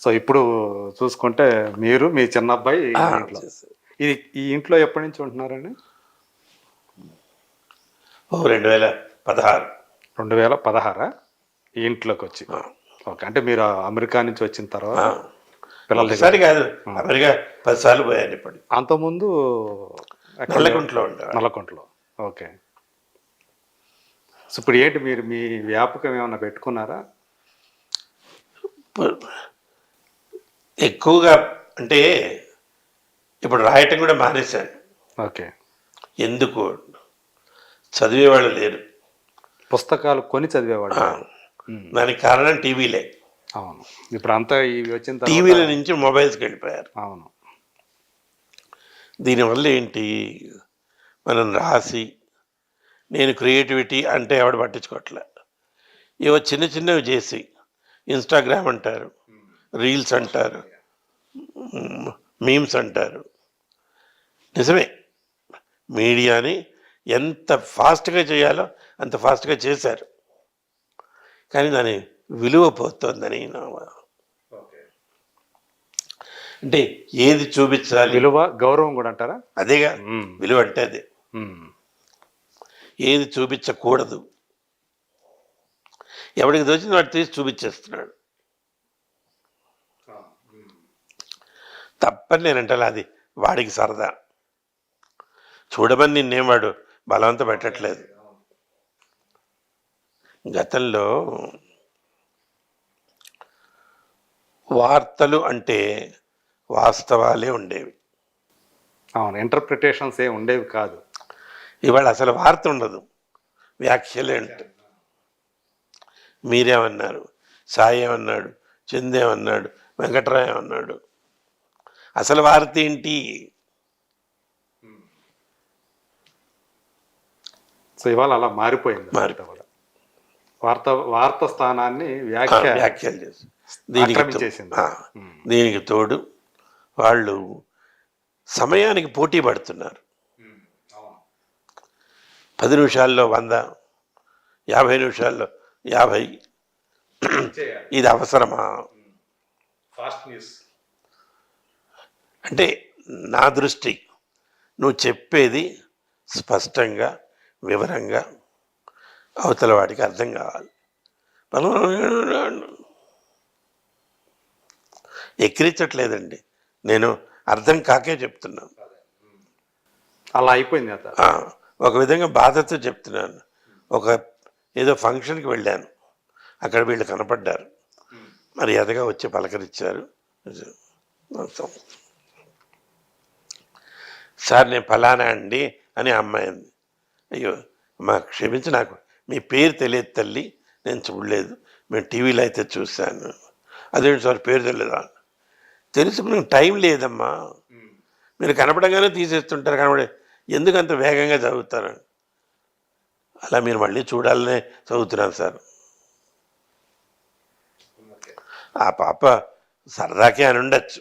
So ఇప్పుడు చూసుకుంటే మీరు మీ చిన్న అబ్బాయి ఇంట్లో. ఇది ఈ ఇంట్లో ఎప్పటి నుంచి ఉంటున్నారండి? ఓ రెండు వేల పదహారు. రెండు వేల పదహారా? ఈ ఇంట్లోకి వచ్చి ఓకే అంటే మీరు అమెరికా నుంచి వచ్చిన తర్వాత పిల్లల ఒకసారి కాదు అమెరికా పదిసార్లు పోయాను ఇప్పుడు అంతకుముందు నల్లకుంటలో. నల్లకుంటలో. ఓకే. సో ఇప్పుడు ఏంటి మీరు మీ వ్యాపకం ఏమైనా పెట్టుకున్నారా? ఎక్కువగా అంటే ఇప్పుడు రాయటం కూడా మానేశాను ఓకే. ఎందుకు? చదివేవాళ్ళు లేరు. పుస్తకాలు కొని చదివేవాడు దానికి కారణం టీవీలే. అవును. ఇప్పుడు అంతా ఇవి వచ్చిన టీవీల నుంచి మొబైల్స్కి వెళ్ళిపోయారు. అవును. దీనివల్ల ఏంటి? మనం రాసి నేను క్రియేటివిటీ అంటే ఎవడు పట్టించుకోవట్లే ఇవో చిన్న చిన్నవి చేసి ఇన్స్టాగ్రామ్ అంటారు. రీల్స్ అంటారు మీమ్స్ అంటారు. నిజమే. మీడియాని ఎంత ఫాస్ట్గా చేయాలో అంత ఫాస్ట్గా చేశారు. కానీ దాని విలువ పోతుందని నా అంటే ఏది చూపించాలి? విలువ గౌరవం కూడా అంటారా? అదేగా. విలువ అంటే అదే. ఏది చూపించకూడదు. ఎవడికి తోచింది వాడు తీసి చూపించేస్తున్నాడు. తప్పని నేనంటే అది. వాడికి సరదా. చూడమని నిన్నేం వాడు బలవంత పెట్టట్లేదు. గతంలో వార్తలు అంటే వాస్తవాలే ఉండేవి. అవును ఇంటర్ప్రిటేషన్స్ ఏ ఉండేవి కాదు. ఇవాళ అసలు వార్త ఉండదు. వ్యాఖ్యలే ఉంటాయి. మీరేమన్నారు? సాయి ఏమన్నాడు? చందేమన్నాడు వెంకటరావు ఏమన్నాడు? అసలు వార్త ఏంటి? సో ఇవాళ అలా మారిపోయింది మారిపోయింది. వార్త. వార్త స్థానాన్ని వ్యాఖ్య వ్యాఖ్యలు చేసి దీనికి. ఆ, దీనికి తోడు వాళ్ళు సమయానికి పోటీ పడుతున్నారు. పది నిమిషాల్లో వంద యాభై నిమిషాల్లో యాభై ఇది అవసరమా? ఫాస్ట్ న్యూస్ అంటే నా దృష్టి నువ్వు చెప్పేది స్పష్టంగా వివరంగా అవతల వాడికి అర్థం కావాలి. ఎక్కిరించట్లేదండి. నేను అర్థం కాకే చెప్తున్నాను. అలా అయిపోయింది ఒక విధంగా బాధతో చెప్తున్నాను. ఒక ఏదో ఫంక్షన్కి వెళ్ళాను. అక్కడ వీళ్ళు కనపడ్డారు. మర్యాదగా వచ్చి పలకరించారు. సార్ నేను ఫలానా అండి అని అమ్మాయి అంది. అయ్యో మా క్షమించి నాకు మీ పేరు తెలియదు తల్లి నేను చూడలేదు మేము టీవీలో అయితే చూశాను. అదేంటి సార్ పేరు తెలియదా? తెలుసుకునే టైం లేదమ్మా. మీరు కనపడగానే తీసేస్తుంటారు కనబడే ఎందుకు అంత వేగంగా చదువుతారు? అలా మీరు మళ్ళీ చూడాలనే చదువుతున్నాను సార్. ఆ పాప సరదాకే అని ఉండొచ్చు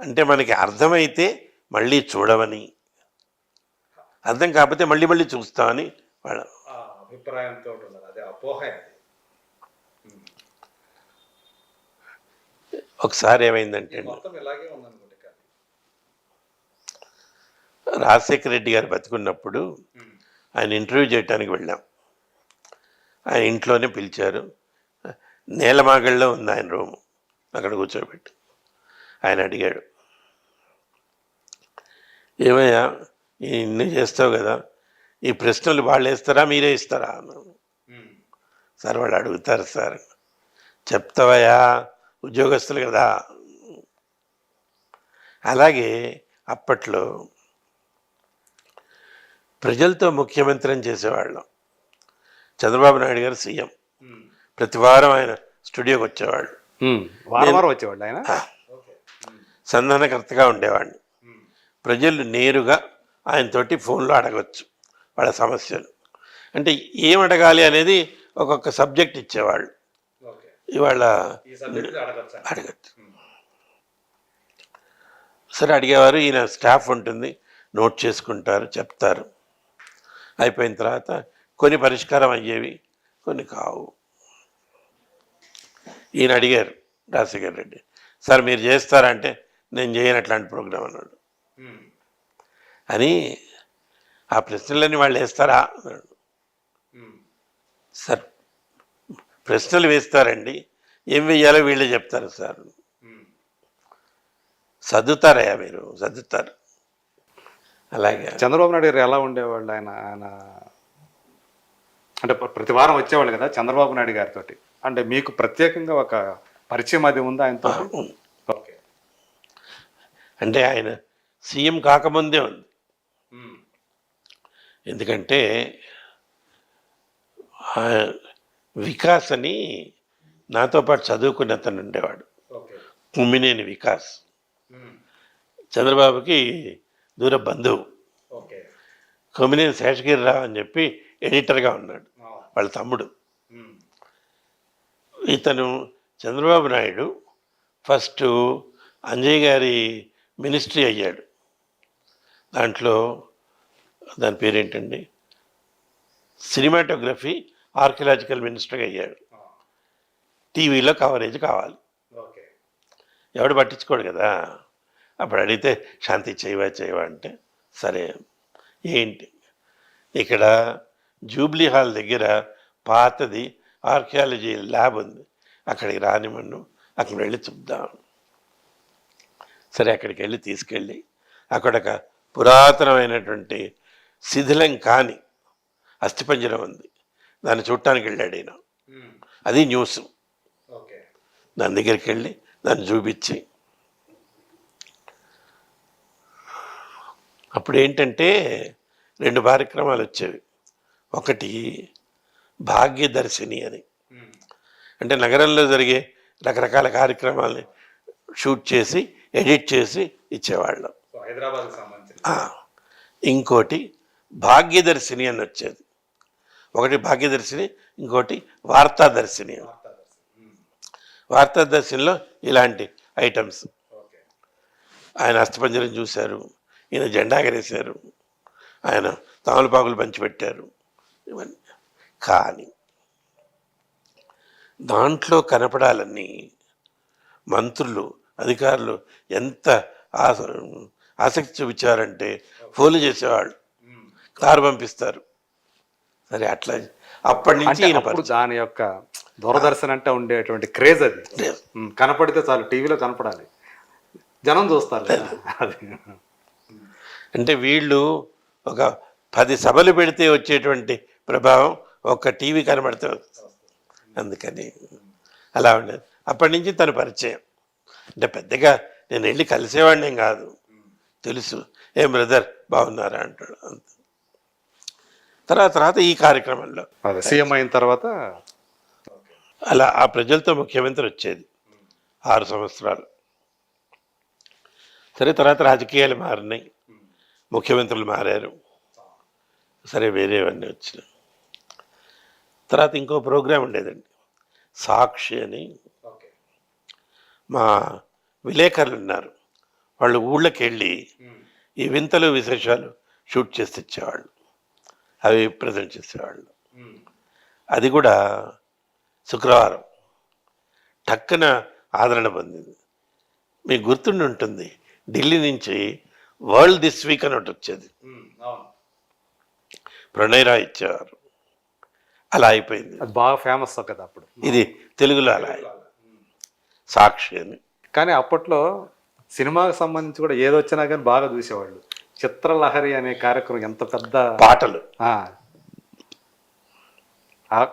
అంటే మనకి అర్థమైతే మళ్ళీ చూడమని అర్థం కాకపోతే మళ్ళీ మళ్ళీ చూస్తామని వాళ్ళ అభిప్రాయంతో అదే అపోహ ఒకసారి ఏమైందంటే రాజశేఖర రెడ్డి గారు బతుకున్నప్పుడు ఆయన ఇంటర్వ్యూ చేయడానికి వెళ్ళాం. ఆయన ఇంట్లోనే పిలిచారు. నేలమాగళ్ళలో ఉంది ఆయన రూము. అక్కడ కూర్చోబెట్టి. ఆయన అడిగాడు ఏమయ్యా ఇన్ని చేస్తావు కదా ఈ ప్రశ్నలు వాళ్ళు వేస్తారా మీరే ఇస్తారా? సార్ వాళ్ళు అడుగుతారు సార్. చెప్తావయ్యా ఉద్యోగస్తులు కదా. అలాగే అప్పట్లో ప్రజలతో ముఖ్యమంత్రి అని చేసేవాళ్ళం. చంద్రబాబు నాయుడు గారు సీఎం. ప్రతి వారం ఆయన స్టూడియోకి వచ్చేవాళ్ళు. వచ్చేవాళ్ళు ఆయన? సంధానకర్తగా ఉండేవాడిని. ప్రజలు నేరుగా ఆయనతోటి ఫోన్లో అడగవచ్చు వాళ్ళ సమస్యలు. అంటే ఏం అడగాలి అనేది ఒక్కొక్క సబ్జెక్ట్ ఇచ్చేవాళ్ళు. ఇవాళ అడగచ్చు? సరే అడిగేవారు ఈయన స్టాఫ్ ఉంటుంది నోట్ చేసుకుంటారు చెప్తారు. అయిపోయిన తర్వాత కొన్ని పరిష్కారం అయ్యేవి కొన్ని కావు. ఈయన అడిగారు రాజశేఖర్ రెడ్డి సార్ మీరు చేస్తారా? అంటే నేను చేయను అట్లాంటి ప్రోగ్రాం అన్నాడు. అని ఆ ప్రశ్నలన్నీ వాళ్ళు వేస్తారా? అన్నాడు. సార్ ప్రశ్నలు వేస్తారండి. ఏం వేయాలో వీళ్ళే చెప్తారు సార్. సర్దుతారయ్యా మీరు సర్దుతారు. అలాగే. చంద్రబాబు నాయుడు గారు ఎలా ఉండేవాళ్ళు ఆయన ఆయన? అంటే ప్ర- ప్రతి వారం వచ్చేవాళ్ళు కదా చంద్రబాబు నాయుడు గారితో అంటే మీకు ప్రత్యేకంగా ఒక పరిచయం అది ఉందా ఆయనతో. ఓకే. అంటే ఆయన సీఎం కాకముందే ఉంది. ఎందుకంటే వికాస్ అని నాతో పాటు చదువుకున్న అతను ఉండేవాడు. కుమ్మినేని వికాస్. చంద్రబాబుకి దూర బంధువు. కొమ్మినేని శేషగిరిరావు అని చెప్పి ఎడిటర్గా ఉన్నాడు. వాళ్ళ తమ్ముడు. ఇతను చంద్రబాబు నాయుడు ఫస్ట్ అంజయ్ గారి మినిస్ట్రీ అయ్యాడు. దాంట్లో దాని పేరేంటండి? సినిమాటోగ్రఫీ ఆర్కియలాజికల్ మినిస్టర్గా అయ్యాడు. టీవీలో కవరేజ్ కావాలి. ఓకే. ఎవడు పట్టించుకోడు కదా? అప్పుడు అడిగితే శాంతి చేయవా చేయవా? అంటే సరే. ఏంటి? ఇక్కడ జూబ్లీ హాల్ దగ్గర పాతది ఆర్కియాలజీ ల్యాబ్ ఉంది. అక్కడికి రానిమన్ను అక్కడ వెళ్ళి చూద్దాం. సరే అక్కడికి వెళ్ళి తీసుకెళ్ళి అక్కడ ఒక పురాతనమైనటువంటి శిథిలం కాని అస్థిపంజరం ఉంది. దాన్ని చూడటానికి వెళ్ళాడు ఈయన. అది న్యూస్. ఓకే. దాని దగ్గరికి వెళ్ళి దాన్ని చూపించి అప్పుడు ఏంటంటే రెండు కార్యక్రమాలు వచ్చేవి. ఒకటి భాగ్యదర్శిని అని. అంటే నగరంలో జరిగే రకరకాల కార్యక్రమాలని షూట్ చేసి ఎడిట్ చేసి ఇచ్చేవాళ్ళం. హైదరాబాద్ ఇంకోటి భాగ్యదర్శిని అని వచ్చేది. ఒకటి భాగ్యదర్శిని ఇంకోటి వార్తాదర్శిని. వార్తాదర్శినిలో ఇలాంటి ఐటమ్స్. ఆయన అస్థిపంజరం చూశారు ఈయన జెండా ఎగరేశారు ఆయన తామలపాకులు పంచిపెట్టారు ఇవన్నీ. కానీ దాంట్లో కనపడాలని మంత్రులు అధికారులు ఎంత ఆస- ఆసక్తి చూపించారంటే ఫోన్లు చేసేవాళ్ళు. కారు పంపిస్తారు. సరే అట్లా అప్పటి నుంచి అప్పుడు దాని యొక్క దూరదర్శన్ అంటే ఉండేటువంటి క్రేజ్ అది. కనపడితే చాలు టీవీలో కనపడాలి. జనం చూస్తారు అంటే వీళ్ళు ఒక పది సభలు పెడితే వచ్చేటువంటి ప్రభావం ఒక్క టీవీ కనబడితే. అందుకని అలా ఉండేది. అప్పటి నుంచి తన పరిచయం. అంటే పెద్దగా నేను వెళ్ళి కలిసేవాడిని కాదు. తెలుసు. ఏం బ్రదర్ బాగున్నారా? అంటాడు. అంత. తర్వాత తర్వాత ఈ కార్యక్రమంలో. సీఎం అయిన తర్వాత? అలా ఆ ప్రజలతో ముఖ్యమంత్రి వచ్చేది. ఆరు సంవత్సరాలు. సరే తర్వాత రాజకీయాలు మారినాయి. ముఖ్యమంత్రులు మారారు. సరే వేరేవన్నీ వచ్చినాయి. తర్వాత ఇంకో ప్రోగ్రాం ఉండేదండి. సాక్షి అని. మా విలేకరులు ఉన్నారు. వాళ్ళు ఊళ్ళకి వెళ్ళి ఈ వింతలు విశేషాలు షూట్ చేసి తెచ్చేవాళ్ళు. అవి ప్రజెంట్ చేసేవాళ్ళు. అది కూడా శుక్రవారం. టక్కున ఆదరణ పొందింది. మీకు గుర్తుండి ఉంటుంది ఢిల్లీ నుంచి వరల్డ్ దిస్ వీక్ అని ఒకటి వచ్చేది. అవును. ప్రణయ్ రాయ్ ఇచ్చేవారు. అలా అయిపోయింది. అది బాగా ఫేమస్ కదా అప్పుడు. ఇది తెలుగులో అలా. సాక్షి అని. కానీ అప్పట్లో సినిమాకి సంబంధించి కూడా ఏదొచ్చినా కానీ బాగా చూసేవాళ్ళు. చిత్రలహరి అనే కార్యక్రమం ఎంత పెద్ద పాటలు.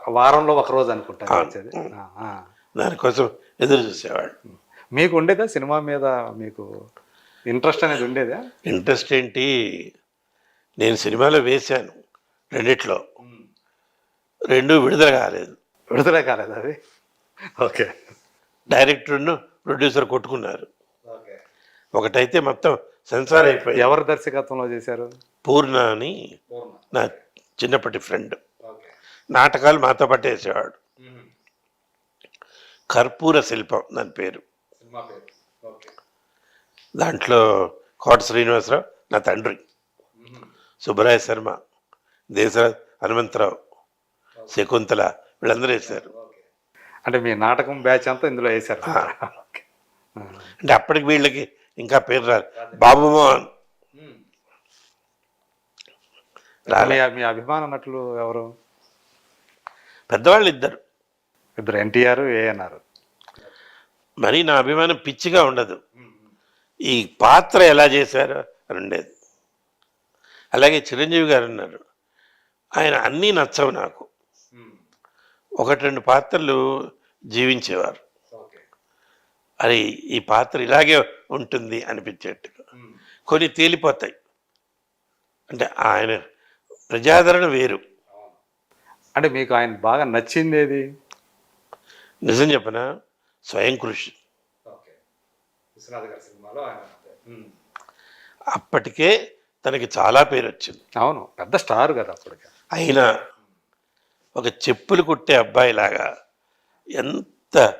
వారంలో ఒక రోజు అనుకుంటాను. దానికోసం ఎదురు చూసేవాళ్ళు. మీకు ఉండేదా సినిమా మీద మీకు ఇంట్రెస్ట్ అనేది ఉండేదా? ఇంట్రెస్ట్ ఏంటి? నేను సినిమాలో వేశాను రెండిట్లో. రెండు విడుదల కాలేదు. విడుదల కాలేదు అది? ఓకే. డైరెక్టర్ను ప్రొడ్యూసర్ కొట్టుకున్నారు. ఒకటైతే మొత్తం సెన్సార్ అయిపోయి ఎవరి దర్శకత్వంలో చేశారు? పూర్ణ అని నా చిన్నప్పటి ఫ్రెండ్. నాటకాలు మాతో పాటు వేసేవాడు. కర్పూర శిల్పం దాని పేరు. దాంట్లో కోట శ్రీనివాసరావు నా తండ్రి. సుబ్బరాయ శర్మ దేశ హనుమంతరావు శకుంతల వీళ్ళందరూ వేశారు. అంటే మీ నాటకం బ్యాచ్ అంతా ఇందులో వేశారు. అంటే అప్పటికి వీళ్ళకి ఇంకా పేరు రాదు. బాబు మోహన్. మీ అభిమాన నటులు ఎవరు? పెద్దవాళ్ళు ఇద్దరు. ఇద్దరు ఎన్టీఆర్ ఏఎన్ఆర్. మరి నా అభిమానం పిచ్చిగా ఉండదు. ఈ పాత్ర ఎలా చేశారో అని ఉండేది. అలాగే చిరంజీవి గారు ఉన్నారు. ఆయన అన్నీ నచ్చవు నాకు. ఒకటి రెండు పాత్రలు జీవించేవారు. అది ఈ పాత్ర ఇలాగే ఉంటుంది అనిపించేట్టుగా. కొన్ని తేలిపోతాయి. అంటే ఆయన ప్రజాదరణ వేరు. అంటే మీకు ఆయన బాగా నచ్చింది ఏది? నిజం చెప్పనా? స్వయం కృషి. అప్పటికే తనకి చాలా పేరు వచ్చింది. అవును పెద్ద స్టార్ కదా అప్పటికి. అయినా ఒక చెప్పులు కుట్టే అబ్బాయిలాగా ఎంత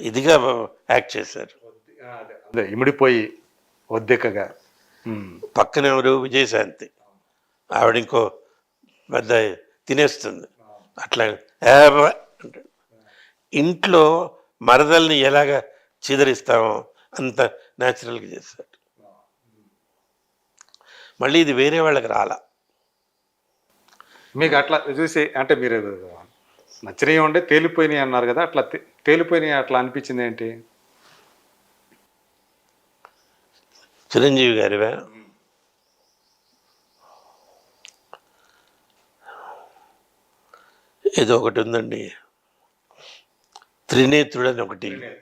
ఇదిగా యాక్ట్ చేశారు. అదే. ఇమిడిపోయి ఉమ్. పక్కన ఎవరు? విజయశాంతి. ఆవిడ ఇంకో పెద్ద తినేస్తుంది. అట్లా. ఇంట్లో మరదల్ని ఎలాగ చిదరిస్తామో అంత న్యాచురల్గా చేశాడు మళ్ళీ ఇది వేరే వాళ్ళకి రాలా. మీకు అట్లా చూసి అంటే మీరు నచ్చినవి ఉండే తేలిపోయినాయి అన్నారు కదా అట్లా తేలిపోయినాయి అట్లా అనిపించింది ఏంటి? చిరంజీవి గారివా. ఏదో ఒకటి ఉందండి. త్రినేత్రుడు అని ఒకటి.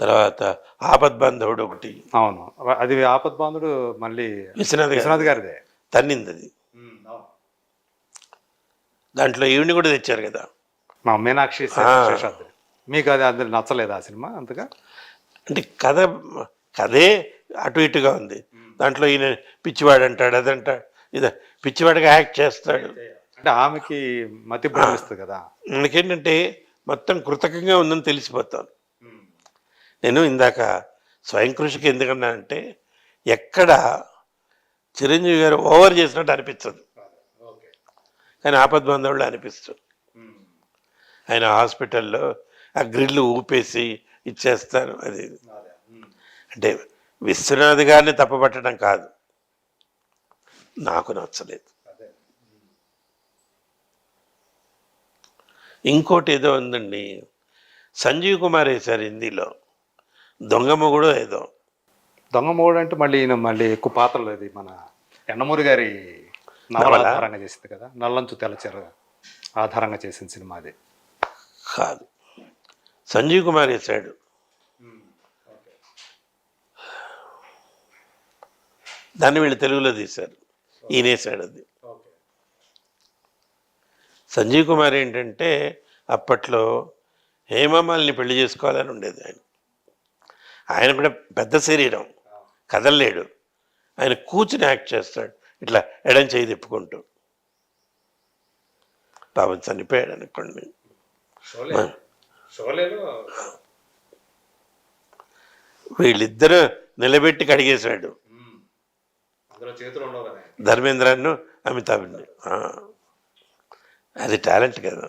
తర్వాత ఆపద్బాంధవుడు ఒకటి. అవును. అది ఆపద్ బాంధుడు మళ్ళీ విశ్వనాథ్ విశ్వనాథ్ గారిదే. తన్నింది అది దాంట్లో ఈవిని కూడా తెచ్చారు కదా. మా మీనాక్షి. శేషాద్రి. మీకు అది అందరు నచ్చలేదు ఆ సినిమా అంతగా? అంటే కథ కథే అటు ఇటుగా ఉంది. దాంట్లో ఈయన పిచ్చివాడు అంటాడు అదంటాడు ఇది పిచ్చివాడిగా యాక్ట్ చేస్తాడు. అంటే ఆమెకి మతి భ్రమిస్తుంది కదా. మనకేంటంటే మొత్తం కృతకంగా ఉందని తెలిసిపోతాను. నేను ఇందాక స్వయం కృషికి ఎందుకన్నా అంటే ఎక్కడ చిరంజీవి గారు ఓవర్ చేసినట్టు అనిపించదు. కానీ ఆపద్బంధవుళ్ళు అనిపిస్తుంది. ఆయన హాస్పిటల్లో ఆ గ్రిల్ ఊపేసి ఇచ్చేస్తారు. అది. అంటే విశ్వనాథ్ గారిని తప్పపట్టడం కాదు. నాకు నచ్చలేదు. ఇంకోటి ఏదో ఉందండి. సంజీవ్ కుమార్ వేశారు హిందీలో. దొంగ కూడా ఏదో. దొంగ మూడు అంటే మళ్ళీ ఈయన మళ్ళీ ఎక్కువ పాత్రలు అది మన ఎండమూరి గారి నవల? ఆధారంగా చేసింది కదా? నల్లంచు తెలచెర ఆధారంగా చేసిన సినిమా అది. కాదు. సంజీవ్ కుమార్ వేశాడు. దాన్ని వీళ్ళు తెలుగులో తీశారు. ఈయన వేశాడు అది. సంజీవ్ కుమార్ ఏంటంటే అప్పట్లో హేమమాలిని పెళ్ళి చేసుకోవాలని ఉండేది ఆయన. ఆయన కూడా పెద్ద శరీరం. కదలలేడు. ఆయన కూర్చుని యాక్ట్ చేస్తాడు. ఇట్లా ఎడం చేయి తిప్పుకుంటూ. పాపం చనిపోయాడు అనుకోండి. వీళ్ళిద్దరూ నిలబెట్టి కడిగేశాడు అందులో చేతులు ఉండవు కదా ధర్మేంద్రను అమితాబ్ని అది టాలెంట్ కదా.